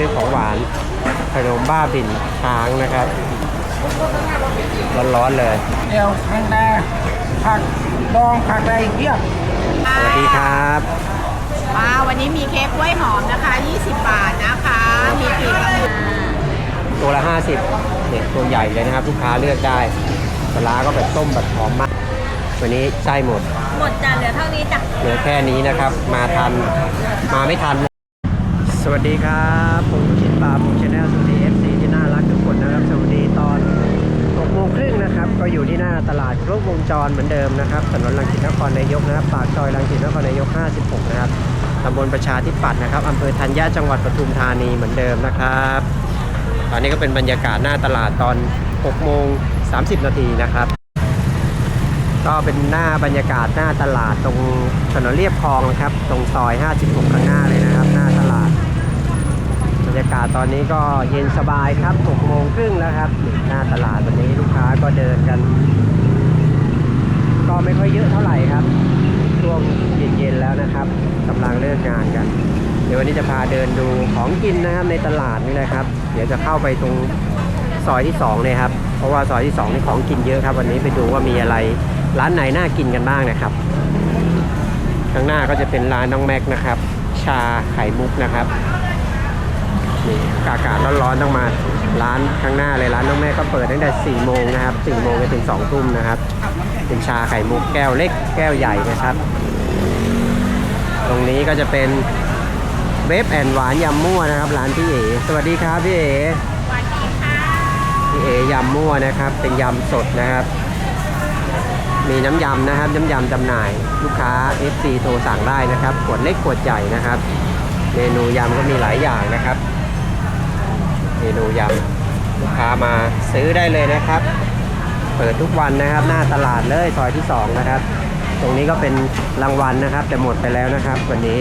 ด้วยของหวานขนมบ้าบินช้างนะครับ ร้อนๆเลยเดียวแมงดาผักดองผักอะไรเพียบสวัสดีครับมาวันนี้มีเค้กกล้วยหอมนะคะ 20 บาทนะคะ มีปีกกระปุกตัวละ 50เนี่ยตัวใหญ่เลยนะครับ ลูกค้าเลือกได้ปลาร้าก็แบบต้มแบบหอมมาก วันนี้ไส้หมด หมดจ้ะเหลือเท่านี้จ้ะเหลือแค่นี้นะครับ มาทันมาไม่ทัน สวัสดีครับ ผมชินปาผมชาแนลสวัสดีเอฟซีที่น่ารักทุกคนนะครับ สวัสดีตอน6โมงครึ่งนะครับ ก็อยู่ที่หน้าตลาดครบวงจรเหมือนเดิมนะครับถนนรังสิตนครนายกนะครับปากซอยรังสิตนครนายก 56 นะครับตำบลประชาธิปัตย์นะครับอำเภอธัญญาจังหวัดปทุมธานีเหมือนเดิมนะครับ ตอนนี้ก็เป็นบรรยากาศหน้าตลาดตอน6โมง30 นาทีนะครับก็เป็นหน้าบรรยากาศหน้าตลาดตรงถนนเรียบคลองนะครับ ตรงซอย 56 ข้างหน้าเลยนะ รยากาศตอนนี้ก็เย็นสบายครับ6โมงครึ่งแล้วครับ หน้าตลาดวันนี้ลูกค้าก็เดินกัน ก็ไม่ค่อยเยอะเท่าไหร่ครับ ช่วงเย็นๆแล้วนะครับกำลังเลิกงานกัน เดี๋ยววันนี้จะพาเดินดูของกินนะครับในตลาดนี่นะครับ เดี๋ยวจะเข้าไปตรงซอยที่2เนี่ยครับ เพราะว่าซอยที่2นี่ของกินเยอะครับ วันนี้ไปดูว่ามีอะไรร้านไหนน่ากินกันบ้างนะครับ ข้างหน้าก็จะเป็นร้านน้องแม็กนะครับ ชาไข่มุกนะครับ นี่อากาศร้อนๆต้องมาร้านข้างหน้าเลยร้านน้องแม็กก็เปิดตั้งแต่4โมงนะครับ4โมงไปถึง2ทุ่มนะครับเป็นชาไข่มุกแก้วเล็กแก้วใหญ่นะครับ ตรงนี้ก็จะเป็นเวฟแอนหวานยำมั่วนะครับร้านพี่เอ๋สวัสดีครับพี่เอ๋สวัสดีค่ะพี่เอ๋ยำมั่วนะครับ เป็นยำสดนะครับ มีน้ำยำนะครับน้ำยำจำหน่ายลูกค้า FC โทรสั่งได้นะครับขวดเล็กขวดใหญ่นะครับ เมนูยำก็มีหลายอย่างนะครับ เมนูยำลูกค้ามาซื้อได้เลยนะครับ เปิดทุกวันนะครับ หน้าตลาดเลยซอยที่ 2 นะครับ ตรงนี้ก็เป็นรางวัลนะครับ แต่หมดไปแล้วนะครับ วันนี้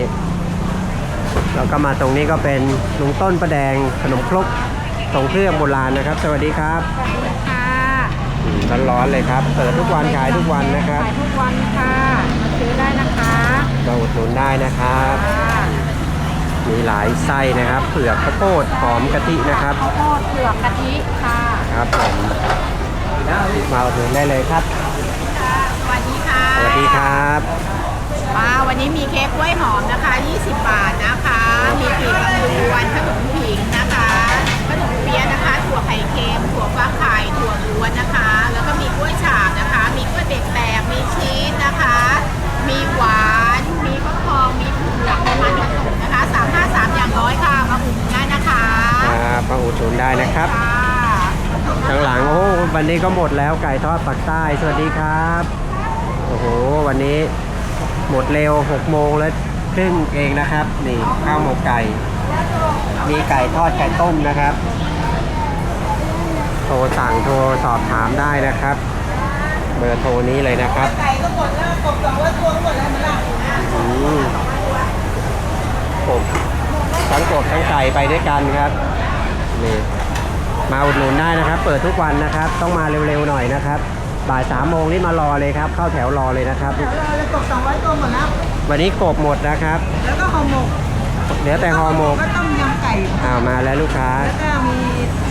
แล้วก็มาตรงนี้ก็เป็นลุงต้นประแดงขนมครกทรงเครื่องโบราณนะครับ สวัสดีครับสวัสดีค่ะอืมร้อนๆเลยครับ เปิดทุกวันขายทุกวันนะครับขายทุกวันค่ะมาซื้อได้นะคะมาอุดหนุนได้นะครับค่ะ มีหลายไส้นะครับ เผือกข้าวโพดหอมกะทินะครับข้าวโพดเผือกกะทิค่ะครับผมมาอุดหนุนได้เลยครับ สวัสดีค่ะสวัสดีครับมาวันนี้มีเค้กกล้วยหอมนะคะ 20 บาทนะคะ มีปีกกระบวนขนมผิงนะคะขนมเปี๊ยะนะคะ ถั่วไข่เค็มถั่วฟักไข่ถั่วล้วนนะคะ แล้วก็มีกล้วยฉาบนะคะ มีกล้วยเบรกแตกมีชีสนะคะ มีหวาน มีฟักทอง มีเผือกมีมันผสมนะคะ 353อย่างร้อยค่ะ มาอุ่นได้นะคะครับมาอุดหนุนได้นะครับค่ะข้างหลังโอ้วันนี้ก็หมดแล้วไก่ทอดปักใต้ สวัสดีครับ โอ้โห วันนี้หมดเร็ว6โมงแล้วครึ่งเองนะครับ นี่ข้าวหมกไก่ มีไก่ทอดไก่ต้มนะครับ โทรสั่งโทรสอบถามได้นะครับ เบอร์โทรนี้เลยนะครับไก่ก็หมดแล้วกบสองร้อยตัวก็หมดแล้วมันละอืมกบ ทั้งกบทั้งไก่ไปด้วยกันครับนี่มาอุดหนุนได้นะครับ เปิดทุกวันนะครับ ต้องมาเร็วๆหน่อยนะครับ บ่ายสามโมงนี่มารอเลยครับ เข้าแถวรอเลยนะครับแล้วกบสองร้อยตัวหมดแล้ว วันนี้กบหมดนะครับ แล้วก็ห่อหมกเหลือแต่ห่อหมกก็ต้มยำไก่ อ้าวมาแล้วลูกค้า แล้วก็มี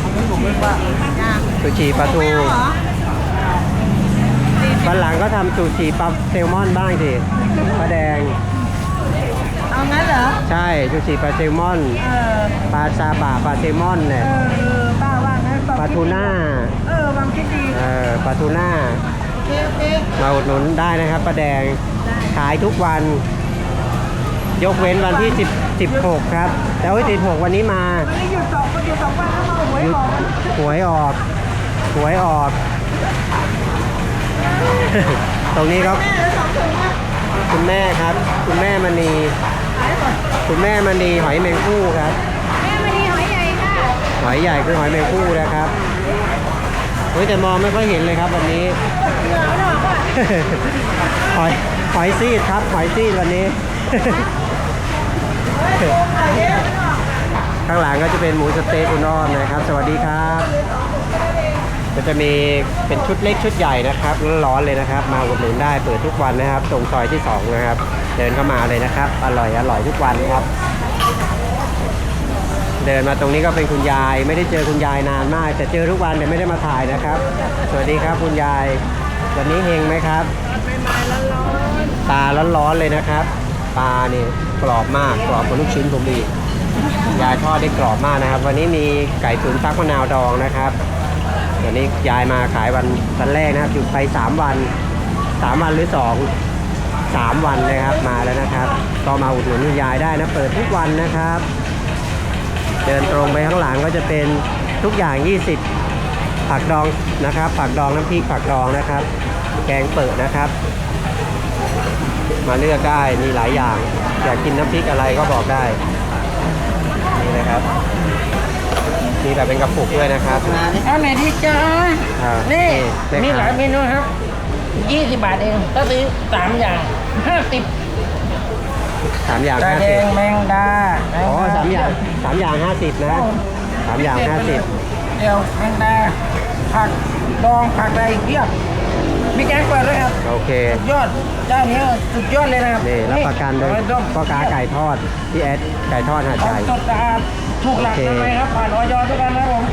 ของผมไม่ว่าย่างซูชิปลาทู ไม่เอาเหรอวันหลังก็ทำซูชิปลาแซลมอนบ้างสิปลาแดง เอางั้นเหรอ ใช่ซูชิปลาแซลมอน เออ ปลาซาบะปลาแซลมอนเนี่ยเออเออป้าว่างั้นปลาทูน่าเออความคิดดีเออปลาทูน่าโอเคโอเคมาอุดหนุนได้นะครับป้าแดงขายทุกวัน ยกเว้นวันที่10 16 ครับ แต่ว่า16 วันนี้มา วันนี้หยุดสองวันหยุดสองวันแล้วมาหวยหยุดบอกหวยออก หวยออก ตรงนี้ครับ แม่แล้วสองถุงนะคุณแม่ครับ คุณแม่มณีขายก่อน คุณแม่มณีหอยแมงคู่ครับ แม่มณีหอยใหญ่ค่ะ หอยใหญ่คือหอยแมงคู่นะครับเฮ้ยแต่มองไม่ค่อยเห็นเลยครับวันนี้ เหงื่อไม่ออกอะหอยหอยซีดครับหอยซีดวันนี้ ข้างหลังก็จะเป็นหมูสะเต๊ะคุณอ้อมนะครับ สวัสดีครับก็จะมีเป็นชุดเล็กชุดใหญ่นะครับร้อนๆเลยนะครับ มาอุดหนุนได้เปิดทุกวันนะครับตรงซอยที่ 2 นะครับ เดินเข้ามาเลยนะครับ อร่อยอร่อยทุกวันครับ เดินมาตรงนี้ก็เป็นคุณยาย ไม่ได้เจอคุณยายนานมาก แต่เจอทุกวันแต่ไม่ได้มาถ่ายนะครับ สวัสดีครับคุณยาย วันนี้เฮงไหมครับตาร้อนๆเลยนะครับ ปลาเนี่ยกรอบมากกรอบกว่าลูกชิ้นผมอีกยายทอดได้กรอบมากนะครับ วันนี้มีไก่ตุ๋นฟักมะนาวดองนะครับวันนี้ยายมาขายวันวันแรกนะครับหยุดไป 3 วัน 3 วันหรือ 2 3 วันนะครับมาแล้วนะครับ ก็มาอุดหนุนคุณยายได้นะเปิดทุกวันนะครับ เดินตรงไปข้างหลังก็จะเป็นทุกอย่าง 20 ผักดองนะครับ ผักดองน้ำพริกผักดองนะครับ แกงเปิดนะครับ มาเลือกได้มีหลายอย่างอยากกินน้ำพริกอะไรก็บอกได้นี่นะครับมีแบบเป็นกระปุกด้วยนะครับเอาไหนดีจ้าอ่านี่นี่มีหลายเมนูครับยี่สิบบาทเองถ้าซื้อสามอย่าง ห้าสิบสามอย่างตาห้าแดสิบงแมงดาแมงอ๋อดสามอย่างสามอย่างห้าสิบนะสามอย่างห้าสิบเดี๋ยวแมงดาผักดองผักอะไรเพียบ มีแกงเปิดด้วยครับโอเค สุดยอดเจ้านี้สุดยอดเลยนะครับนี่รับประกันโดยเอาไว้ต้มพ่อค้าไก่ทอดพี่แอดไก่ทอดหาดขอใหงญ่สดสะอาดถูกหลักโอเคทำไมครับผ่านออยทุกกันนะครับผม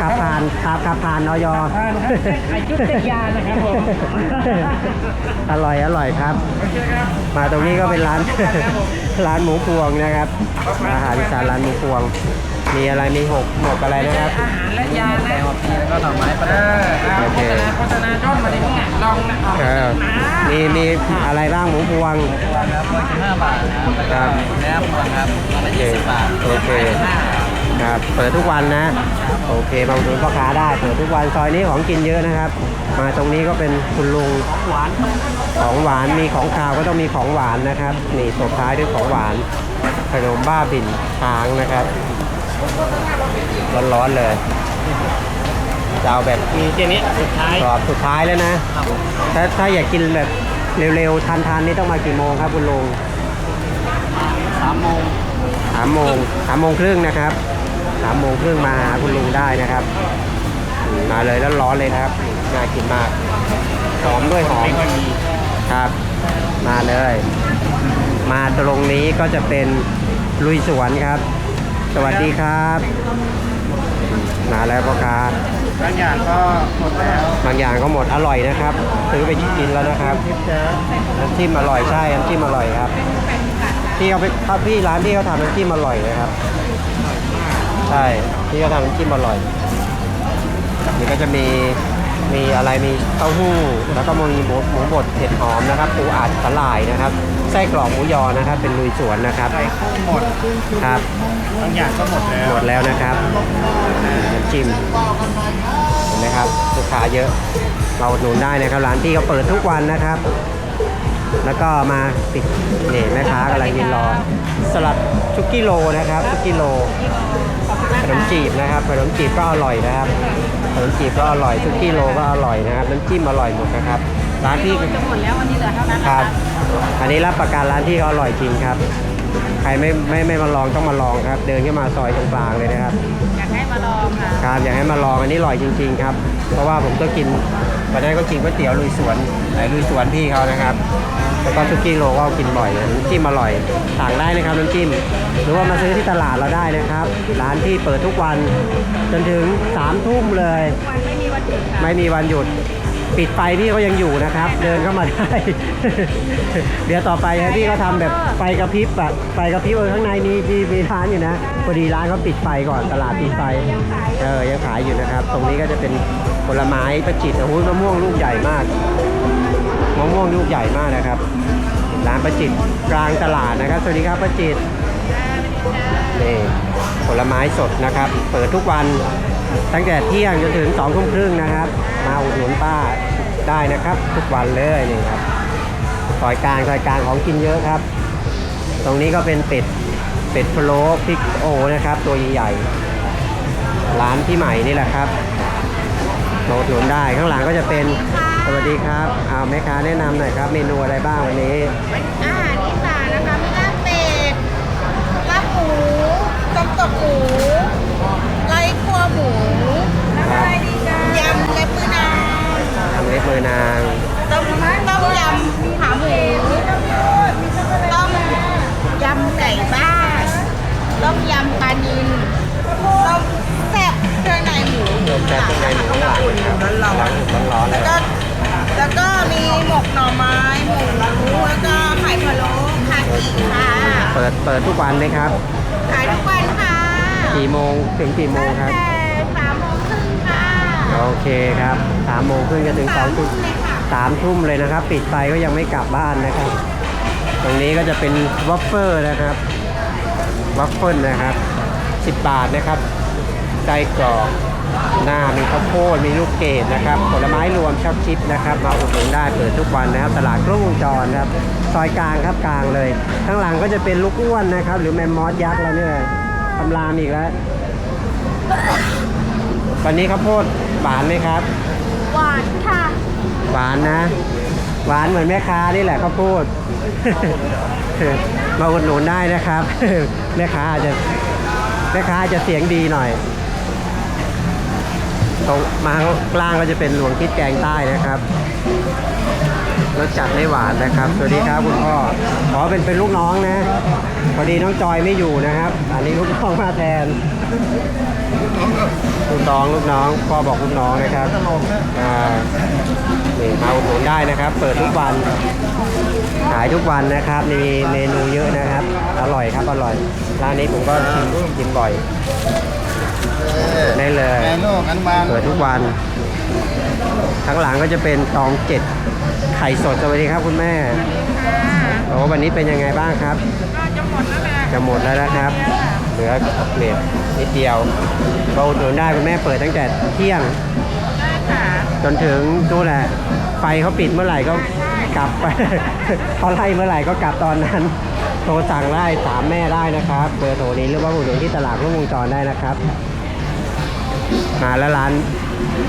ขับผ่านขับขับผ่านนอยผ่านครับไอ้ชุดเต็กยานะครับผมอร่อยอร่อยครับโอเคครับ มาตรงนี้ก็เป็นร้านร้านหมูพวงนะครับ อาหารอีสานร้านหมูพวง มีอะไรมีหกหมกอะไรนะครับอาหารและ ยานะแล้วก็หน่อไม้ประดับโฆโอเค ษณาโฆษณาจอดมาดิมึงอะลองนะเออมีมีอะไรบ้างหมูพวงครับร้อยสิบห้าบาทนะครับแล้วก็เนื้อพวงครับร้อยโอเคยี่สิบบาทโอเค ครับ เปิดทุกวันนะ โอเคบางทุนพ่อค้าได้ เปิดทุกวันซอยนี้ของกินเยอะนะครับ มาตรงนี้ก็เป็นคุณลุงหวานของหวานมีของคาวก็ต้องมีของหวานนะครับ นี่ตบท้ายด้วยของหวานขนมบ้าบินช้างนะครับ ร้อนๆเลย จะเอาแบบมีเจนี้สุดท้ายกรอบสุดท้ายแล้วนะถ้าถ้าอยากกินแบบเร็วๆทานๆนี่ต้องมากี่โมงครับคุณลุงสามโมงสามโมงสามโมงครึ่งนะครับสามโมงครึ่งมาหาคุณลุงได้นะครับอืมมาเลยแล้วร้อนเลยนะครับน่ากินมากหอมด้วยหอมไม่ค่อยมีครับ มาเลย มาตรงนี้ก็จะเป็นลุยสวนครับ สวัสดีครับ มาแล้วพ่อค้าบางอย่างก็หมดแล้วบางอย่างก็หมดอร่อยนะครับซื้อไปกินแล้วนะครับทิปเจอน้ำจิ้มอร่อยใช่น้ำจิ้มอร่อยครับพี่เขาไปครับพี่ร้านพี่เขาทำน้ำจิ้มอร่อยเลยครับใช่พี่เขาทำน้ำจิ้มอร่อยนี่ก็จะมีมีอะไรมีเต้าหู้ แล้วก็มีหมูหมูบดเผ็ดหอมนะครับปูอัดสลายนะครับ ไส้กรอกหมูยอนะครับ เป็นลุยสวนนะครับไข่คู่หมดครับบางอย่างก็หมดแล้วหมดแล้วนะครับน้ำจิ้มเห็นไหมครับลูกค้าเยอะ เราอุดหนุนได้นะครับร้านที่เขาเปิดทุกวันนะครับ แล้วก็มาปิดนี่แม่ค้ากำลังยืนรอ สลัดทุกกิโลนะครับทุกกิโลขนมจีบนะครับขนมจีบก็อร่อยนะครับขนมจีบก็อร่อยทุกกิโลก็อร่อยนะครับน้ำจิ้มอร่อยหมดนะครับ ร้านที่จะหมดแล้ววันนี้เหลือเท่านั้นคนะรับคะอันนี้รับประกันร้านที่เขาอร่อยจริงครับ ใครไม่ไม่ไม่มาลองต้องมาลองครับ เดินเข้ามาซอยตรงกลางเลยนะครับ อยากให้มาลองค่ะครับอยากให้มาลองอันนี้อร่อยจริง ๆ ครับ เพราะว่าผมก็กินวันนั้นก็กินก๋วยเตี๋ยวลุยสวนไหนลุยสวนพี่เขานะครับ แล้วก็ทุกกิโลก็กินบ่อยนะน้ำจิ้มอร่อยสั่งได้นะครับน้ำจิ้ม หรือว่ามาซื้อที่ตลาดเราได้นะครับ ร้านที่เปิดทุกวันจนถึงสามทุ่มเลย วันไม่มีวันหยุดค่ะไม่มีวันหยุด ปิดไฟพี่เขายังอยู่นะครับ เดินเข้ามาได้ เดี๋ยวต่อไปพี่เขาทำแบบไฟกระพริบแบบไฟกระพริบเออข้างในนี้มีมีร้านอยู่นะพอดีร้านเขาปิดไฟก่อนตลาดปิดไฟเออยังขายอยู่นะครับ ตรงนี้ก็จะเป็นผลไม้ประจิตโอ้โหมะม่วงลูกใหญ่มากมะม่วงลูกใหญ่มากนะครับร้านประจิตกลางตลาดนะครับสวัสดีครับประจิตนี่ผลไม้สดนะครับ เปิดทุกวัน ตั้งแต่เที่ยงจนถึงสองทุ่มครึ่งนะครับ มาอุดหนุนป้าได้นะครับ ทุกวันเลยนี่ครับซอยกลางซอยกลางของกินเยอะครับ ตรงนี้ก็เป็นเป็ดเป็ดพะโล้พริกโอนะครับ ตัวใหญ่ๆร้านพี่ใหม่นี่แหละครับมาอุดหนุนได้ข้างหลังก็จะเป็นสวัสดีครับเอาแม่ค้าแนะนำหน่อยครับ เมนูอะไรบ้างวันนี้อาหารอีสานนะคะมีลาบเป็ดลาบหมูต้มตกหมู หมูแล้วอะไรดีจ้ายำเล็บมือนางยำเล็บมือนาง ต้มต้มยำขาหมูต้มยำไก่บ้านต้มยำปลานิลต้มแซ่บเครื่องในหมูรวมแซ่บเครื่องในหมูข้าลนะร้อนร้อนแล้ยวก็แล้วก็มีหมกหน่อไม้หมูแล้วก็ไข่พะโล้คากิค่ะเปิดเปิดทุกวันเลยครับขายทุกวันค่ะกี่โมงถึงกี่โมงครับ โอเคครับสามโมงครึ่งจะถึงสองทุ่มสามทุ่มเลยนะครับ ปิดไปก็ยังไม่กลับบ้านนะครับ ตรงนี้ก็จะเป็นวัฟเฟิลนะครับวัฟเฟิลนะครับ 10 บาทนะครับไส้กรอกหน้ามีข้าวโพดมีลูกเกดนะครับ ผลไม้รวมชอกชิปนะครับ มาอุดหนุนได้เปิดทุกวันนะครับ ตลาดครบวงจรครับ ซอยกลางครับกลางเลย ข้างหลังก็จะเป็นลูกอ้วนนะครับ หรือแมมมอสยักษ์แล้วเนี่ยทำรามอีกแล้ว วันนี้ข้าวโพดหวานไหมครับ หวานค่ะ หวานนะ หวานเหมือนแม่ค้านี่แหละข้าวโพด มาอุดหนุนได้นะครับ แม่ค้าอาจจะแม่ค้าอาจจะเสียงดีหน่อย ตรงมาข้างล่างก็จะเป็นหลวงคิดแกงใต้นะครับ รสจัดไม่หวานนะครับ สวัสดีครับคุณพ่อขอเป็นเป็นลูกน้องนะ พอดีน้องจอยไม่อยู่นะครับ อันนี้ลูกน้องมาแทน ลูกน้องลูกน้องพ่อบอกลูกน้องนะครับอ่านี่มาอุดหนุนได้นะครับ เปิดทุกวันขายทุกวันนะครับมีเมนูเยอะนะครับ อร่อยครับอร่อยร้านนี้ผมก็ชิมกินบ่อยได้เลยแม่ลูกอนุบาลเปิดทุกวัน ข้างหลังก็จะเป็นตองเจ็ดไข่สดสวัสดีครับคุณแม่โอ้วันนี้เป็นยังไงบ้างครับ ก็จะหมดแล้วแหละจะหมดแล้วนะครับ เหลือเกล็ดนิดเดียวก็อุดหนุนได้คุณแม่เปิดตั้งแต่เที่ยง ได้ค่ะจนถึงนู่นแหละ ไฟเขาปิดเมื่อไหร่ก็กลับไปเขาไล่เมื่อไหร่ก็กลับตอนนั้น โทรสั่งได้ถามแม่ได้นะครับ เบอร์โทรนี้หรือว่าอุดหนุนที่ตลาดร่วมวงจรได้นะครับมาแล้วร้าน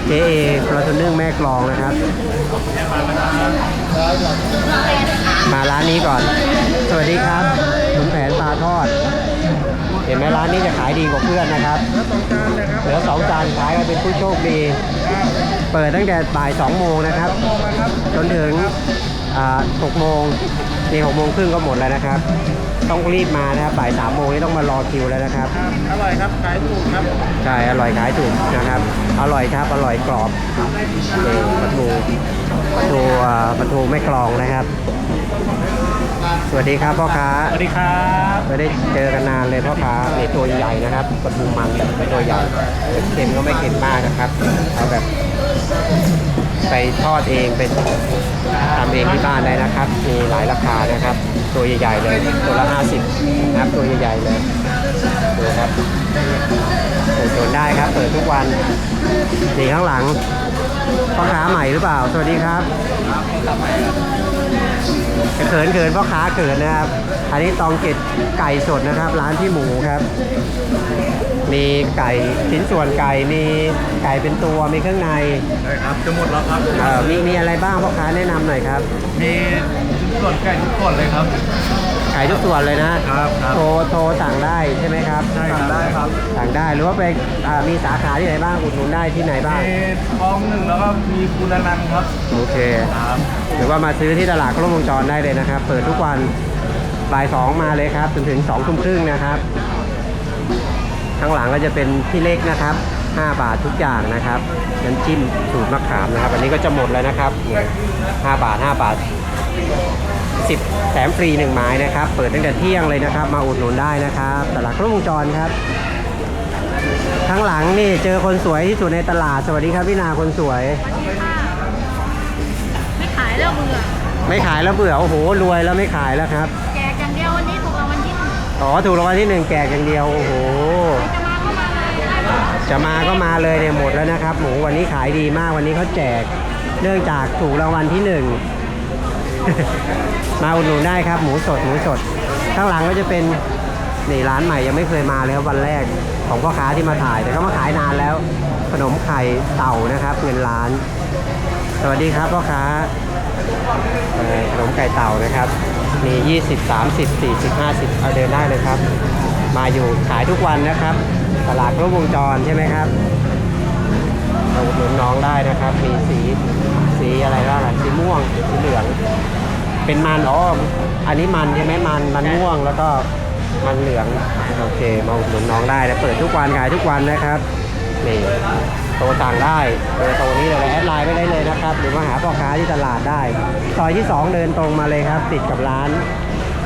เจเอปลาทูนึ่งแม่กลองนะครับ มาร้านนี้ก่อน สวัสดีครับขุนแผนปลาทอด เห็นไหมร้านนี้จะขายดีกว่าเพื่อนนะครับเหลือสองจานขายกันเป็นผู้โชคดี เปิดตั้งแต่บ่ายสองโมงนะครับ จนถึงหกโมง นี่หกโมงครึ่งก็หมดแล้วนะครับ ต้องรีบมานะครับบ่ายสามโมงนี่ต้องมารอคิวแล้วนะครับอร่อยครับ ขายถูกครับ ใช่ อร่อยขายถูกนะครับ อร่อยครับ อร่อยกรอบนี่ปลาทูปลาทูอ่าปลาทูไม่กรองนะครับ สวัสดีครับพ่อค้า สวัสดีครับไม่ได้เจอกันนานเลยพ่อค้านี่ตัวใหญ่นะครับปลาทูมันแบบเป็นตัวใหญ่เค็มก็ไม่เค็มมากนะครับ เอาแบบไปทอดเองเป็น ทำเองที่บ้านได้นะครับ มีหลายราคานะครับ ตัวใหญ่ๆเลยตัวละ50นะครับตัวใหญ่ๆเลยดูครับเปิดโซนได้ครับ เปิดทุกวันนี่ข้างหลังพ่อค้าใหม่หรือเปล่า สวัสดีครับเขินเขินพ่อค้าเขินนะครับ อันนี้ตองเกตไก่สดนะครับ ร้านพี่หมูครับ มีไก่ชิ้นส่วนไก่ มีไก่เป็นตัว มีเครื่องในได้ครับจะหมดแล้วครับ เอ่อมีมีอะไรบ้างพ่อค้าแนะนำหน่อยครับ มีทุกส่วนไก่ทุกส่วนเลยครับขายทุกส่วนเลยนะครับครับโทรโทรสั่งได้ใช่ไหมครับใช่ครับได้ครับ สั่งได้ หรือว่าไปอ่ามีสาขาที่ไหนบ้าง อุดหนุนได้ที่ไหนบ้าง มีทองหนึ่งแล้วก็มีคุณนันท์ครับโอเค ครับหรือว่ามาซื้อที่ตลาดครบวงจรได้เลยนะครับ เปิดทุกวันบ่ายสองมาเลยครับ จนถึงสองทุ่มครึ่งนะครับ ข้างหลังก็จะเป็นที่เล็กนะครับ 5 บาททุกอย่างนะครับน้ำจิ้มสูตรมะขามนะครับ อันนี้ก็จะหมดแล้วนะครับเนี่ย5บาท 5 บาท 10แถมฟรีหนึ่งไม้นะครับ เปิดตั้งแต่เที่ยงเลยนะครับ มาอุดหนุนได้นะครับตลาดครบวงจรครับข้างหลังนี่เจอคนสวยที่สุดในตลาดสวัสดีครับพี่นาคนสวย ไม่ขายแล้วเบื่อไม่ขายแล้วเบื่อโอ้โหรวยแล้วไม่ขายแล้วครับ แจกอย่างเดียววันนี้ถูกรางวัลที่หนึ่งอ๋อถูกรางวัลที่หนึ่งแจกอย่างเดียวโอ้โห จะมาก็มาเลยเนี่ยหมดแล้วนะครับ หมูวันนี้ขายดีมากวันนี้เขาแจก เนื่องจากถูกรางวัลที่หนึ่งมาอุดหนุนได้ครับ หมูสดหมูสด ข้างหลังก็จะเป็นนี่ร้านใหม่ยังไม่เคยมาเลยครับวันแรกของพ่อค้าที่มาถ่ายแต่เขามาขายนานแล้ว ขนมไข่เต่านะครับเงินล้าน สวัสดีครับพ่อค้าขนมไก่เต่านะครับมี20 30 40 50 เอาเดินได้เลยครับ มาอยู่ขายทุกวันนะครับ ตลาดครบวงจรใช่ไหมครับมาอุดหนุนน้องได้นะครับ มีสีสีอะไรบ้างล่ะสีม่วงสีเหลือง เป็นมันอ๋ออันนี้มันใช่ไหมมันมันม่วงแล้วก็มันเหลืองโอเคมาอุดหนุนน้องได้นะเปิดทุกวันขายทุกวันนะครับนี่โทรสั่งได้เบอร์โทรนี้เลยแอดไลน์ไปได้เลยนะครับ หรือมาหาพ่อค้าที่ตลาดได้ซอยที่ 2 เดินตรงมาเลยครับ ติดกับร้าน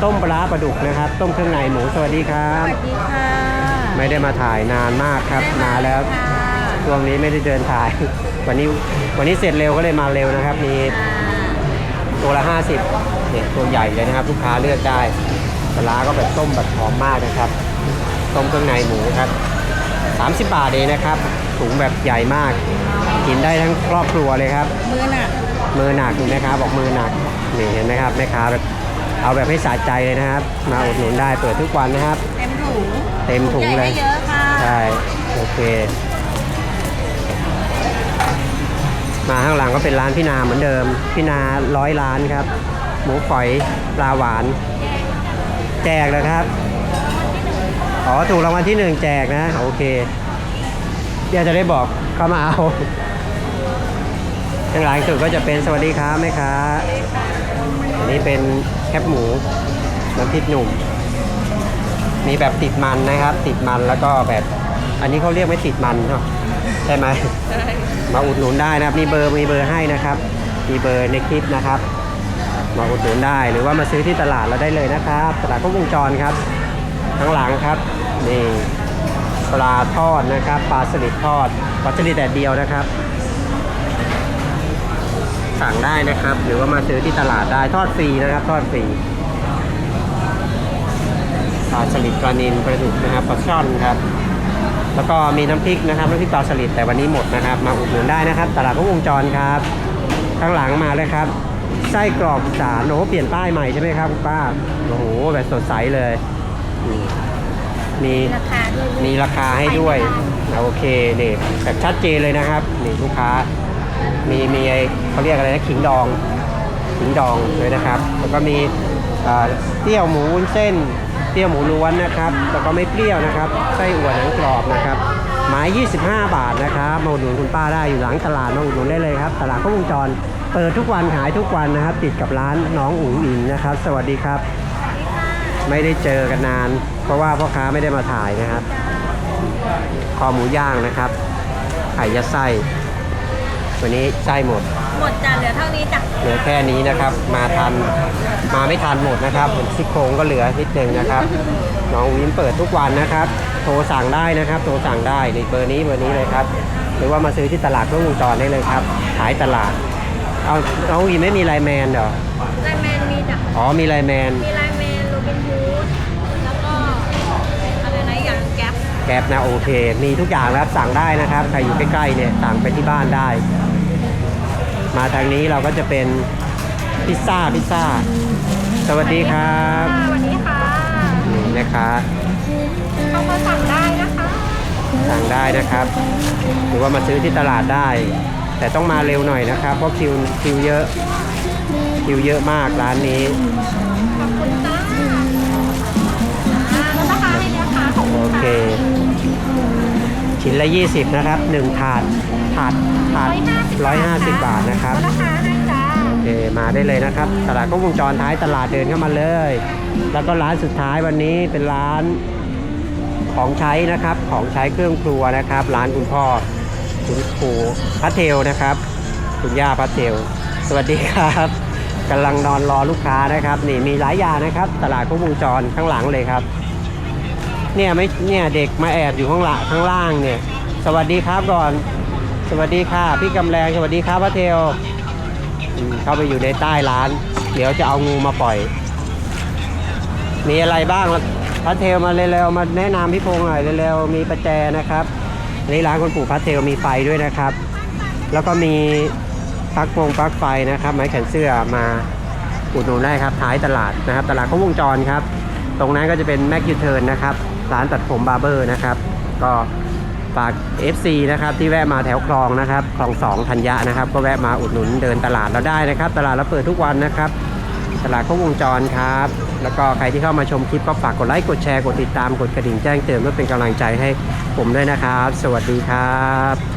ต้มปลาปลาดุกนะครับ ต้มเครื่องในหมูสวัสดีครับ สวัสดีค่ะ ไม่ได้มาถ่ายนานมากครับมาแล้วค่ะช่วงนี้ไม่ได้เดินถ่าย วันนี้วันนี้เสร็จเร็วก็เลยมาเร็วนะครับ มีอ่าตัวละ 50เนี่ยตัวใหญ่เลยนะครับลูกค้าเลือกได้ปลาร้าก็แบบต้มแบบหอมมากนะครับต้มเครื่องในหมูครับ 30 บาทเองนะครับถุงแบบใหญ่มาก กินได้ทั้งครอบครัวเลยครับ มือหนักมือหนักแม่ค้าบอกมือหนักนี่เห็นไหมครับแม่ค้าแบบเอาแบบให้สะใจเลยนะครับ มาอุดหนุนได้เปิดทุกวันนะครับเต็มถุง เต็มถุงเลยใหญ่ได้เยอะค่ะใช่ โอเค มาข้างหลังก็เป็นร้านพี่นาเหมือนเดิม พี่นาร้อยล้านครับ หมูฝอยปลาหวาน แจกเลยครับ อ๋อ ถูกรางวัลที่หนึ่งแจกนะ โอเค เดี๋ยวจะได้บอกเข้ามาเอาข้างหลังสุดก็จะเป็นสวัสดีครับแม่ค้าอันนี้เป็นแคบหมูน้ำพริกหนุ่ม มีแบบติดมันนะครับ ติดมันแล้วก็แบบอันนี้เขาเรียกไม่ติดมันเนาะใช่ไหมมาอุดหนุนได้นะครับมีเบอร์มีเบอร์ให้นะครับ มีเบอร์ในคลิปนะครับ มาอุดหนุนได้หรือว่ามาซื้อที่ตลาดเราได้เลยนะครับ ตลาดครบวงจรครับข้างหลังครับนี่ปลาทอดนะครับปลาสลิดทอดปลาสลิดแต่เดียวนะครับ สั่งได้นะครับ หรือว่ามาซื้อที่ตลาดได้ทอดฟรีนะครับ ทอดฟรีปลาสลิดปลานิลปลาดุกนะครับปลาช่อนครับ แล้วก็มีน้ำพริกนะครับน้ำพริกปลาสลิดแต่วันนี้หมดนะครับ มาอุดหนุนได้นะครับ ตลาดครบวงจรครับ ข้างหลังมาเลยครับไส้กรอกสารโอ้โหเปลี่ยนป้ายใหม่ใช่ไหมครับคุณป้าโอ้โหแบบสดใสเลยนี่มีราคาด้วยมีราคาให้ด้วยโอเคนี่แบบชัดเจนเลยนะครับนี่ลูกค้า มีมีไอ้เขาเรียกอะไรนะขิงดองขิงดองเลยนะครับ แล้วก็มีเอ่อเตี้ยวหมูวุ้นเส้นเตี้ยวหมูล้วนนะครับแล้วก็ไม่เปรี้ยวนะครับไส้อั่วหนังกรอบนะครับไม้25 บาทนะครับมาอุดหนุนคุณป้าได้อยู่หลังตลาดมาอุดหนุนได้เลยครับ ตลาดครบวงจร เปิดทุกวันขายทุกวันนะครับ ติดกับร้านน้องอุ๋งอิงนะครับ สวัสดีครับ ไม่ได้เจอกันนาน เพราะว่าพ่อค้าไม่ได้มาถ่ายนะครับ คอหมูย่างนะครับ ไข่ยัดไส้ วันนี้ไส้หมด หมดจานเหลือเท่านี้จ้ะเหลือแค่นี้นะครับ มาทันมาไม่ทันหมดนะครับซี่โครงก็เหลือนิดนึงนะครับ น้องวินเปิดทุกวันนะครับ โทรสั่งได้นะครับ โทรสั่งได้ในเบอร์นี้เบอร์นี้เลยครับ หรือว่ามาซื้อที่ตลาดครบวงจรได้เลยครับ ขายตลาด เอาน้องวินไม่มีไลน์แมนเหรอไลน์แมนมีจ้ะอ๋อมีไลน์แมนมีไลน์แมนโรบินฮูดแล้วก็อะไรนะอย่างแก๊ปแก๊ปนะโอเค มีทุกอย่างแล้วครับสั่งได้นะครับใครอยู่ใกล้ๆเนี่ยสั่งไปที่บ้านได้ มาทางนี้เราก็จะเป็นพิซซ่าพิซซ่า สวัสดีครับสวัสดีค่ะนี่นะคะเข้ามาสั่งได้นะคะ สั่งได้นะครับ หรือว่ามาซื้อที่ตลาดได้ แต่ต้องมาเร็วหน่อยนะครับ เพราะคิวคิวเยอะ คิวเยอะมากร้านนี้ขอบคุณจ้าอ่าลดราคาให้นะคะขอบคุโอณเค ค่ะชิ้นละ 20 นะครับ 1 ถาด ถาดถาด150บาทนะครับลดราคาให้จ้าโอเคมาได้เลยนะครับ ตลาดก็วงจรท้ายตลาดเดินเข้ามาเลย แล้วก็ร้านสุดท้ายวันนี้เป็นร้านของใช้นะครับของใช้เครื่องครัวนะครับ ร้านคุณพ่อคุณครูพัทเทลนะครับ คุณย่าพัทเทลสวัสดีครับกำลังนอนรอลูกค้านะครับ นี่มีหลายอย่างนะครับ ตลาดก็วงจรข้างหลังเลยครับ เนี่ยไม่เนี่ยเด็กมาแอบอยู่ข้างหลังข้างล่างเนี่ย สวัสดีครับก่อน สวัสดีค่ะ พี่กำแรงสวัสดีครับพัทเทลเข้าไปอยู่ในใต้ร้าน เดี๋ยวจะเอางูมาปล่อย มีอะไรบ้างล่ะพัทเทลมาเร็วๆมาแนะนำพี่พงษ์หน่อยเร็วๆมีประแจนะครับอันนี่ร้านคนปลูกพัทเทลมีไฟด้วยนะครับ แล้วก็มีปลั๊กโปงปลั๊กไฟนะครับ ไม้แขวนเสื้อมาอุดหนุนได้ครับท้ายตลาดนะครับ ตลาดครบวงจรครับ ตรงนั้นก็จะเป็นแม็กยูเทิร์นนะครับร้านตัดผมบาร์เบอร์นะครับ ก็ ฝาก FC นะครับที่แวะมาแถวคลองนะครับคลองสองธัญญะนะครับ ก็แวะมาอุดหนุนเดินตลาดเราได้นะครับ ตลาดเราเปิดทุกวันนะครับ ตลาดครบวงจรครับ แล้วก็ใครที่เข้ามาชมคลิปก็ฝากกดไลค์กดแชร์กดติดตามกดกระดิ่งแจ้งเตือนเพื่อเป็นกำลังใจให้ผมด้วยนะครับ สวัสดีครับ